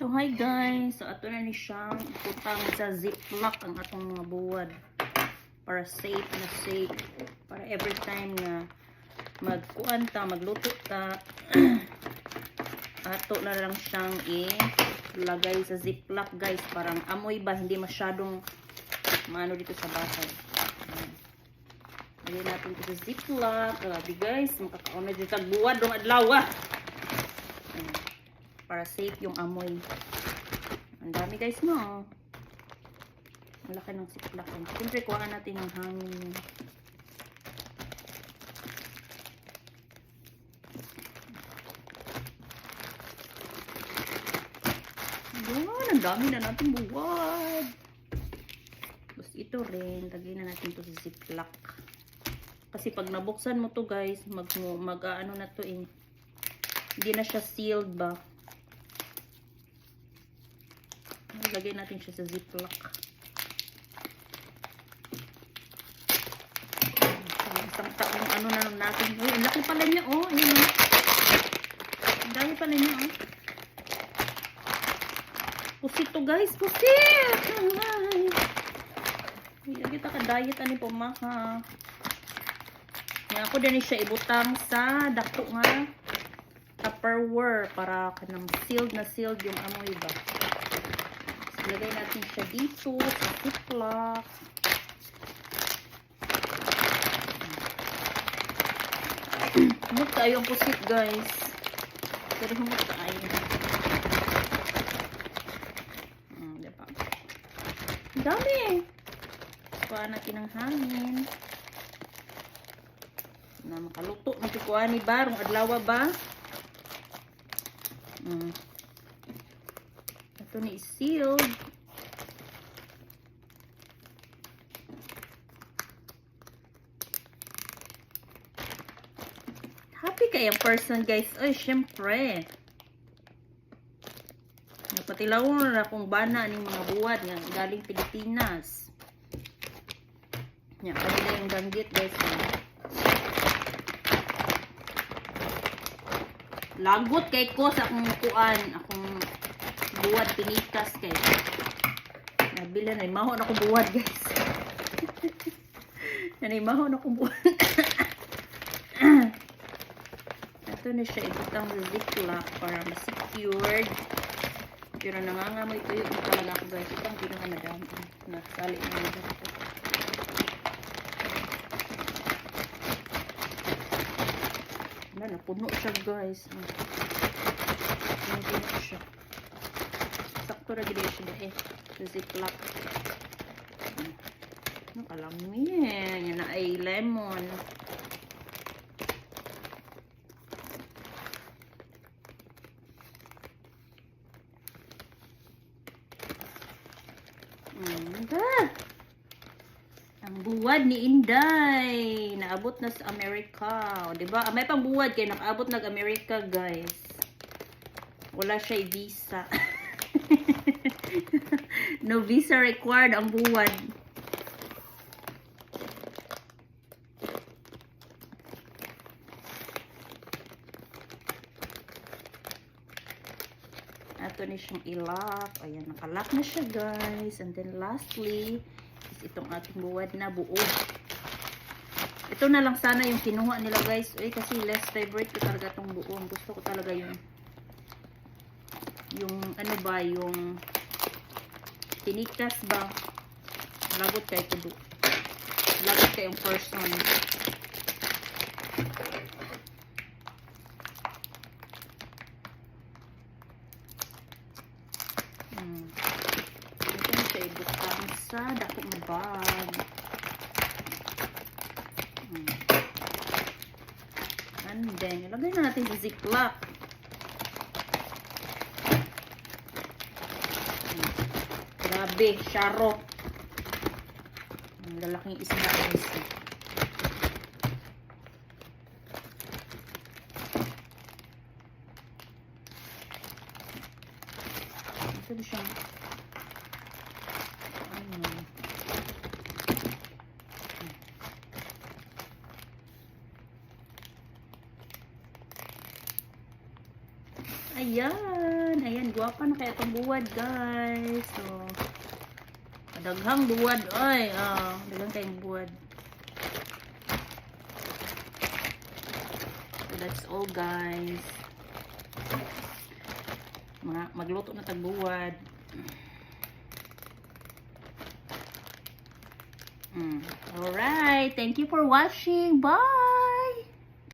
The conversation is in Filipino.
So hi guys, so ato na ni siyang putang sa ziplock ang atong mga buwad. Para safe na safe. Para every time na magkuan ta, magluto ta ato na lang siyang ilagay sa ziplock guys. Parang amoy ba? Hindi masyadong maano dito sa bahay. Lagyan natin ito sa ziplock grabe guys. Makakaon na dito sa buwad. Dong adlaw ah. Para safe yung amoy ang dami guys no ang laki ng ziplock siyempre kuhaan natin ang hangin Yan, ang dami na natin buwad. Tapos ito rin, lagyan na natin to sa ziplock. Kasi pag nabuksan mo to guys, mag, mag ano na to eh. Hindi na siya sealed ba. Lagay natin siya sa ziplock. Isang- taong ano na lang natin. Uy, ang laki pala niya oh. Ayun oh. Ang dami pala niya oh. Pusit to guys, pusit! Ay! Kita ka diet ani po ma ha. Nga ako din siya ibutang sa dako nga Tupperware para kanang sealed na sealed yung amoy ba. So, lagay natin siya dito sa ziplock. Humot tayo ang pusit guys. Pero humot tayo. Hmm, diba? Ang dami. Kuha natin ng hangin. Na makaluto na kuha ni Barong adlaw ba? Hmm. Ito ni sealed. Happy kayang person guys. Oy, syempre. Napatilaw na akong bana ning mga buwad nga galing Pilipinas. Nya kanila yung ganggit guys. ah. Lagot kay ko sa akong kuan, akong buwad pinitas kay. Nabila na maho na akong buwad guys. Nanay maho na akong buwad. Ito na siya ibutang sa para ma-secured. Pero nangangamoy tuyo na talaga ako guys. Ito ang pinakamadami. Nasali na dito. Wala, napuno siya guys. Napuno siya. Sakto na gina siya eh. Ziplock. Ano kalami eh. Yan na ay lemon. Ganda. Ang buwad ni Inday. Naabot na sa Amerika. O, diba? May pang buwad kaya nakaabot nag-Amerika, guys. Wala siya visa. no visa required ang buwad. Ato ni siyang ilak. Ayan, nakalak na siya guys. And then lastly, is itong ating buwad na buo. Ito na lang sana yung kinuha nila guys. Eh, kasi less favorite ko talaga itong buo. Gusto ko talaga yung yung ano ba, yung tinikas ba. Lagot kay kudo. Lagot kay yung person. Hmm. Ito na siya ibutang sa dako nga bag. Hmm. And then, ilagay na natin sa ziplock. Hmm. Grabe, syaro. Ang lalaking isda guys. Ito na siya. Ano? Ayan. Ayan Guwapa na kaya itong buwad, guys. So, daghang buwad. Ay, ah, daghang kayong buwad. So, that's all, guys. Mga, magluto na tag buwad. Mm. Alright. Thank you for watching. Bye!